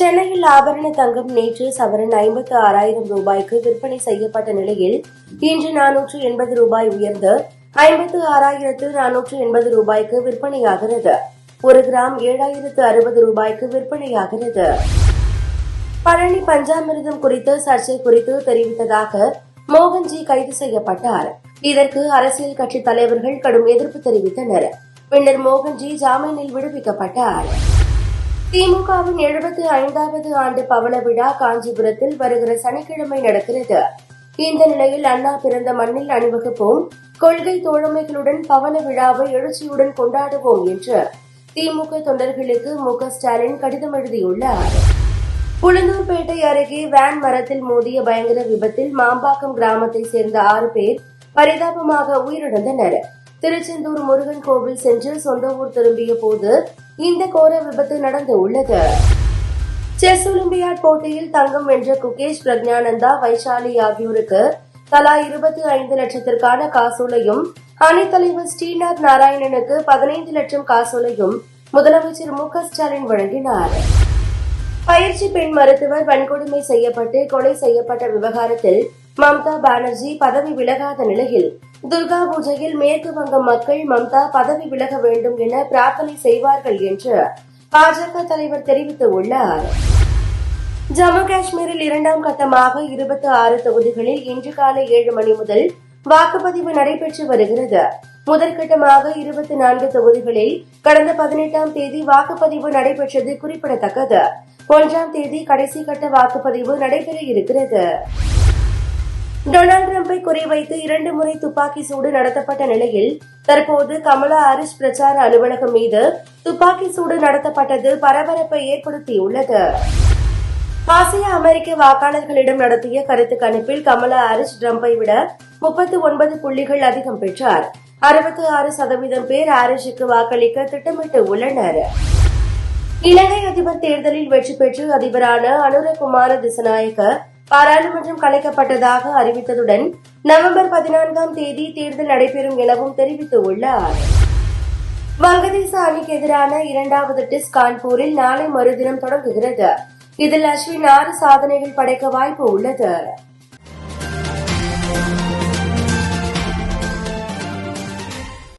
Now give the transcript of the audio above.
சென்னையில் ஆபரண தங்கம் நேற்று சவரன் ஐம்பத்து ஆறாயிரம் ரூபாய்க்கு விற்பனை செய்யப்பட்ட நிலையில் இன்று நானூற்று எண்பது ரூபாய் உயர்ந்து ஐம்பத்து ஆறாயிரத்து நானூற்று எண்பது ரூபாய்க்கு விற்பனையாகிறது. ஒரு கிராம் ஏழாயிரத்து அறுபது ரூபாய்க்கு விற்பனையாகிறது. பழனி பஞ்சாமிர்தம் குறித்து சர்ச்சை குறித்து தெரிவித்ததாக மோகன்ஜி கைது செய்யப்பட்டார். இதற்கு அரசியல் கட்சித் தலைவர்கள் கடும் எதிர்ப்பு தெரிவித்தனர். பின்னர் மோகன்ஜி ஜாமீனில் விடுவிக்கப்பட்டார். திமுகவின் எழுபத்தி ஐந்தாவது ஆண்டு பவள விழா காஞ்சிபுரத்தில் வருகிற சனிக்கிழமை நடக்கிறது. இந்த நிலையில் அண்ணா பிறந்த மண்ணில் அணிவகுப்போம். கொள்கை தோழமைகளுடன் பவள விழாவை எழுச்சியுடன் கொண்டாடுவோம் என்று திமுக தொண்டர்களுக்கு மு. ஸ்டாலின் கடிதம் எழுதியுள்ளார். புலந்தூர்பேட்டை அருகே வேன் மரத்தில் மோதிய பயங்கர விபத்தில் மாம்பாக்கம் கிராமத்தைச் சேர்ந்த ஆறு பேர் பரிதாபமாக உயிரிழந்தனா் திருச்செந்தூர் முருகன் கோவில் சென்று சொந்த ஊர் திரும்பிய போது இந்த கோர விபத்து நடந்து உள்ளது. செஸ் ஒலிம்பியாட் போட்டியில் தங்கம் வென்ற குகேஷ் பிரக்ஞானந்தா வைஷாலி ஆகியோருக்கு தலா இருபத்தி ஐந்து லட்சத்திற்கான காசோலையும் அணித்தலைவர் ஸ்ரீநாத் நாராயணனுக்கு பதினைந்து லட்சம் காசோலையும் முதலமைச்சர் மு க ஸ்டாலின் வழங்கினார். பயிற்சி பெண் மருத்துவர் வன்கொடுமை செய்யப்பட்டு கொலை செய்யப்பட்ட விவகாரத்தில் மம்தா பானர்ஜி பதவி விலகாத நிலையில் துர்கா பூஜையில் மேற்கு வங்க மக்கள் மம்தா பதவி விலக வேண்டும் என பிரார்த்தனை செய்வார்கள் என்று பாஜக தலைவர் தெரிவித்துள்ளார். ஜம்மு காஷ்மீரில் இரண்டாம் கட்டமாக இருபத்தி ஆறு தொகுதிகளில் இன்று காலை ஏழு மணி முதல் வாக்குப்பதிவு நடைபெற்று வருகிறது. முதற்கட்டமாக இருபத்தி நான்கு தொகுதிகளில் கடந்த பதினெட்டாம் தேதி வாக்குப்பதிவு நடைபெற்றது குறிப்பிடத்தக்கது. ஒன்றாம் தேதி கடைசி கட்ட வாக்குப்பதிவு நடைபெற இருக்கிறது. டொனால்டு டிரம்பை குறிவைத்து இரண்டு முறை துப்பாக்கி சூடு நடத்தப்பட்ட நிலையில் தற்போது கமலா ஹாரிஸ் பிரச்சார அலுவலகம் மீது துப்பாக்கி சூடு நடத்தப்பட்டது பரபரப்பை ஏற்படுத்தியுள்ளது. ஆசிய அமெரிக்க வாக்காளர்களிடம் நடத்திய கருத்து கணிப்பில் கமலா ஹாரிஸ் டிரம்பை விட முப்பத்தி ஒன்பது புள்ளிகள் அதிகம் பெற்றார். அறுபத்தி ஆறு சதவீதம் பேர் ஹாரிஸுக்கு வாக்களிக்க திட்டமிட்டு உள்ளனர். இலங்கை அதிபர் தேர்தலில் வெற்றி பெற்று அதிபரான அனுரகுமார திசநாயக்க பாராளுமன்றம் கலைக்கப்பட்டதாக அறிவித்ததுடன் நவம்பர் பதினான்காம் தேதி தேர்தல் நடைபெறும் எனவும் தெரிவித்துள்ளார். வங்கதேச அணிக்கு எதிரான இரண்டாவது டெஸ்ட் கான்பூரில் நாளை மறுதினம் தொடங்குகிறது. இதில் அஸ்வின் ஆறு சாதனைகள் படைக்க வாய்ப்பு உள்ளது.